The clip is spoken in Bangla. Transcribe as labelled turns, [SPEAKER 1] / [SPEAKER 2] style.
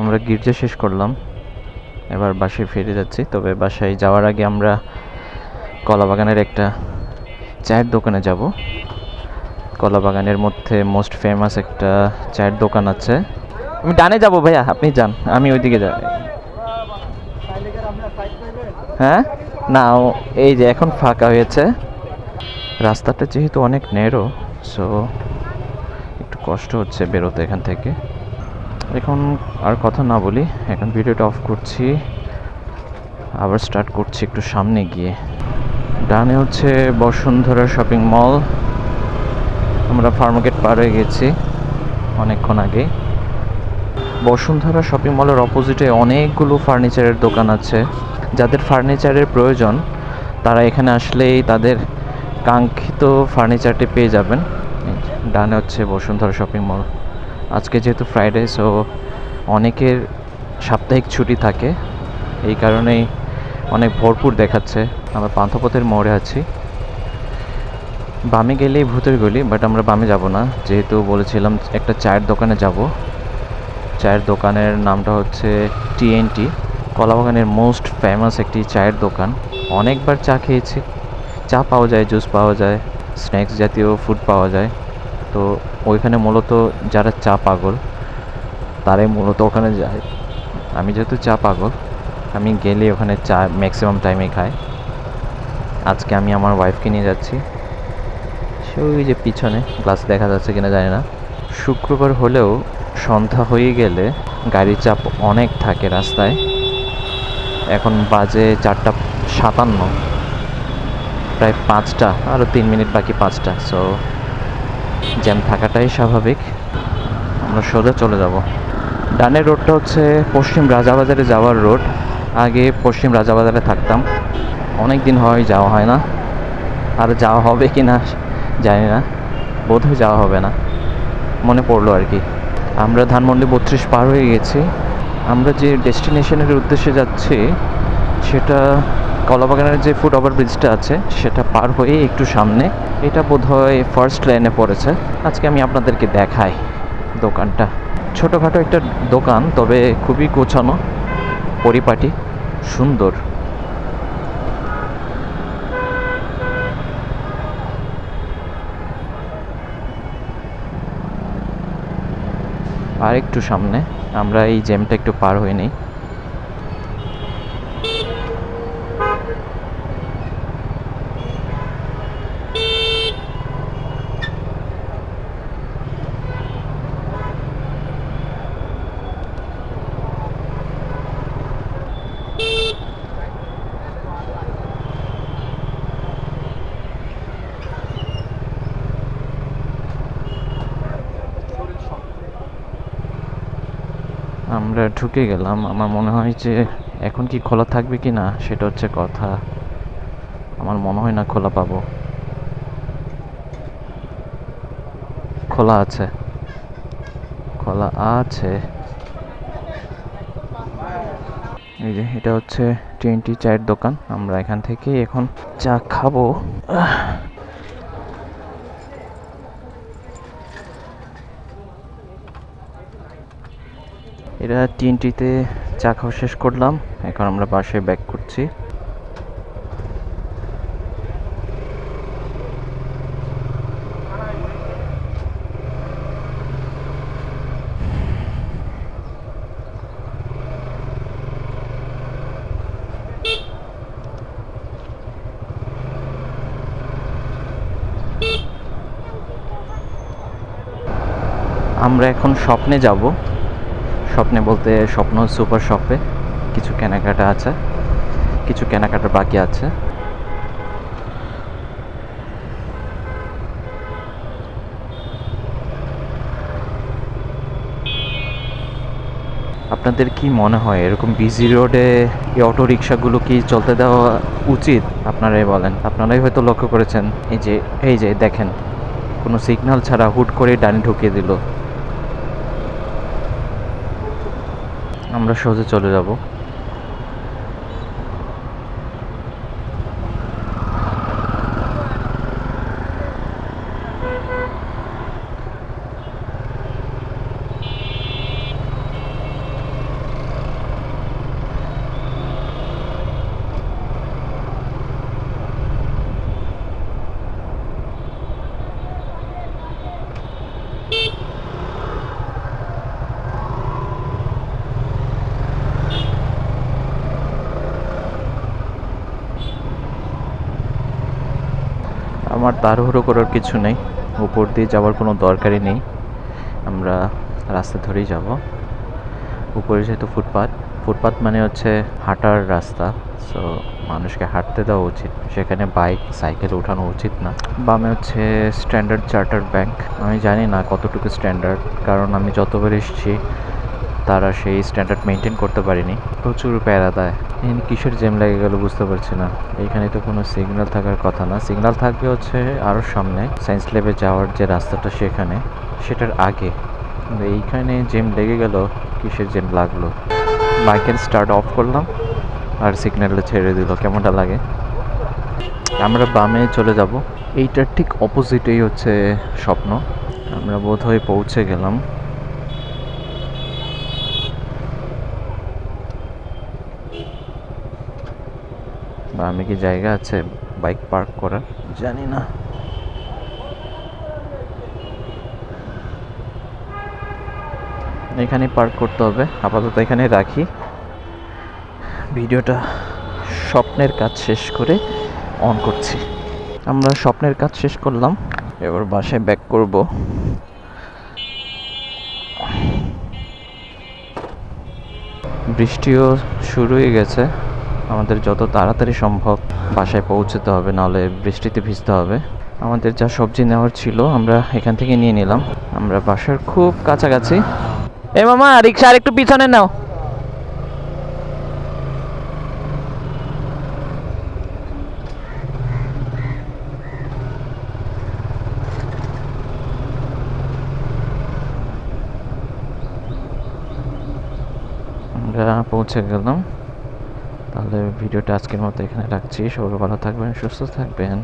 [SPEAKER 1] আমরা গির্জা শেষ করলাম। এবার বাসায় ফিরে যাচ্ছি। তবে বাসায় যাওয়ার আগে আমরা কলাবাগানের একটা চায়ের দোকানে যাব। কলাবাগানের মধ্যে মোস্ট ফেমাস একটা চায়ের দোকান আছে। আমি ডানে যাব ভাইয়া, আপনি যান। আমি ওইদিকে যাই হ্যাঁ? না এই যে এখন ফাঁকা হয়েছে। রাস্তাটা যেহেতু অনেক নেরো সো একটু কষ্ট হচ্ছে বেরোতে এখান থেকে। এখন আর কথা না বলি, এখন ভিডিওটা অফ করছি। আবার স্টার্ট করছি একটু সামনে গিয়ে। ডানে হচ্ছে বসুন্ধরা শপিং মল আমরা ফার্মার্কেট পার হয়ে গেছি অনেকক্ষণ আগে। বসুন্ধরা শপিং মলের অপোজিটে অনেকগুলো ফার্নিচারের দোকান আছে। যাদের ফার্নিচারের প্রয়োজন, তারা এখানে আসলেই তাদের কাঙ্ক্ষিত ফার্নিচারটি পেয়ে যাবেন। ডানে হচ্ছে বসুন্ধরা শপিং মল আজকে যেহেতু ফ্রাইডে সো অনেকের সাপ্তাহিক ছুটি থাকে। এই কারণেই অনেক ভরপুর দেখাচ্ছে। আমরা পান্থপথের মোড়ে আছি। বামে গেলেই ভূতের গলি বাট আমরা বামে যাব না। যেহেতু বলেছিলাম একটা চায়ের দোকানে যাব। চায়ের দোকানের নামটা হচ্ছে টিএনটি কলাবাগানের মোস্ট ফেমাস একটি চায়ের দোকান। অনেকবার চা খেয়েছি। চা পাওয়া যায়, জুস পাওয়া যায় স্ন্যাক্স জাতীয় ফুড পাওয়া যায়। তো ওইখানে মূলত যারা চা পাগল, তারাই মূলত ওখানে যায়। আমি যেহেতু চা পাগল, আমি গেলে ওখানে চা ম্যাক্সিমাম টাইমে খাই। আজকে আমি আমার ওয়াইফকে নিয়ে যাচ্ছি। সে ওই যে পিছনে গ্লাস দেখা যাচ্ছে কিনা জানি না। শুক্রবার হলেও সন্ধ্যা হয়ে গেলে গাড়ির চাপ অনেক থাকে রাস্তায়। এখন বাজে চারটা সাতান্ন। প্রায় পাঁচটা আরও তিন মিনিট বাকি পাঁচটা সো জ্যাম থাকাটাই স্বাভাবিক। আমরা সোজা চলে যাব। ডানের রোডটা হচ্ছে পশ্চিম রাজাবাজারে যাওয়ার রোড। আগে পশ্চিম রাজাবাজারে থাকতাম। অনেক দিন হয় যাওয়া হয় না। আর যাওয়া হবে কি না জানি না। বোধহয় যাওয়া হবে না। মনে পড়ল আর কি। আমরা ধানমন্ডি বত্রিশ পার হয়ে গেছি। আমরা যে ডেস্টিনেশনের উদ্দেশ্যে যাচ্ছি, সেটা কলাবাগানের যে ফুট ওভার ব্রিজটা আছে, সেটা পার হয়ে একটু সামনে, এটা বোধহয় ফার্স্ট লাইনে পড়েছে। আজকে আমি আপনাদেরকে দেখাই দোকানটা। ছোটোখাটো একটা দোকান, তবে খুবই গোছানো, পরিপাটি, সুন্দর। আর একটু সামনে, আমরা এই জ্যামটা একটু পার হয়ে নিই। আমরা ঢুকে গেলাম। আমার মনে হয় যে এখন কি খোলা থাকবে কি না, সেটা হচ্ছে কথা। আমার মনে হয় না খোলা পাবো। খোলা আছে। খোলা আছে। এই যে, এটা হচ্ছে টোয়েন্টি চায়ের দোকান। আমরা এখান থেকে এখন চা খাব। এরা টিএনটিতে চা খাওয়া শেষ করলাম। এখন আমরা বাসায় ব্যাক করছি। আমরা এখন স্বপ্নে যাব। স্বপ্নে বলতে স্বপ্ন সুপার শপে কিছু কেনাকাটা আছে, কিছু কেনাকাটা বাকি আছে। আপনাদের কি মনে হয়, এরকম বিজি রোডে এই অটো রিক্সাগুলো কি চলতে দেওয়া উচিত? আপনারাই বলেন। আপনারাই হয়তো লক্ষ্য করেছেন, এই যে এই যে, দেখেন, কোনো সিগন্যাল ছাড়া হুট করে ডানে ঢুকিয়ে দিল। আমরা সোজা চলে যাব। আমার তাড়াহুড়ো করার কিছু নেই। উপর দিয়ে যাওয়ার কোনো দরকারই নেই। আমরা রাস্তা ধরেই যাব। উপরে যেহেতু ফুটপাথ ফুটপাথ মানে হচ্ছে হাঁটার রাস্তা। সো মানুষকে হাঁটতে দেওয়া উচিত। সেখানে বাইক, সাইকেল ওঠানো উচিত না। বামে হচ্ছে স্ট্যান্ডার্ড চার্টার ব্যাংক। আমি জানি না কতটুকু স্ট্যান্ডার্ড, কারণ আমি যতবার এসেছি তারা সেই স্ট্যান্ডার্ড মেনটেন করতে পারেনি। প্রচুর প্যারা দেয়। এখানে কিসের জ্যাম লেগে গেল বুঝতে পারছি না। এইখানে তো কোনো সিগন্যাল থাকার কথা না। সিগন্যাল থাকবে হচ্ছে আরও সামনে সায়েন্স ল্যাবে যাওয়ার যে রাস্তাটা সেখানে, সেটার আগে। কিন্তু এইখানে জ্যাম লেগে গেল, কিসের জ্যাম লাগল? বাইকের স্টার্ট অফ করলাম, আর সিগন্যালটা ছেড়ে দিল। কেমনটা লাগে? আমরা বামে চলে যাব। এইটার ঠিক অপোজিটেই হচ্ছে স্বপ্ন। আমরা বোধহয় পৌঁছে গেলাম। বা আমি কি জায়গা আছে বাইক পার্ক করার? জানি না। এখানে পার্ক করতে হবে। আপাতত এখানে রাখি। ভিডিওটা স্বপ্নের কাজ শেষ করে অন করছি। আমরা স্বপ্নের কাজ শেষ করলাম। এবার বাসায় ব্যাক করব। বৃষ্টিও শুরু হয়ে গেছে। আমাদের যত তাড়াতাড়ি সম্ভব বাসায় পৌঁছতে হবে, নাহলে বৃষ্টিতে ভিজতে হবে। আমাদের যা সবজি নেওয়ার ছিল আমরা এখান থেকে নিয়ে নিলাম। আমরা বাসার খুব কাছাকাছি। এ মামা, রিক্সা আর একটু পিছনে নাও। আমরা পৌঁছে গেলাম। তাহলে ভিডিওটা আজকের মতো এখানে রাখছি। সবাই ভালো থাকবেন সুস্থ থাকবেন।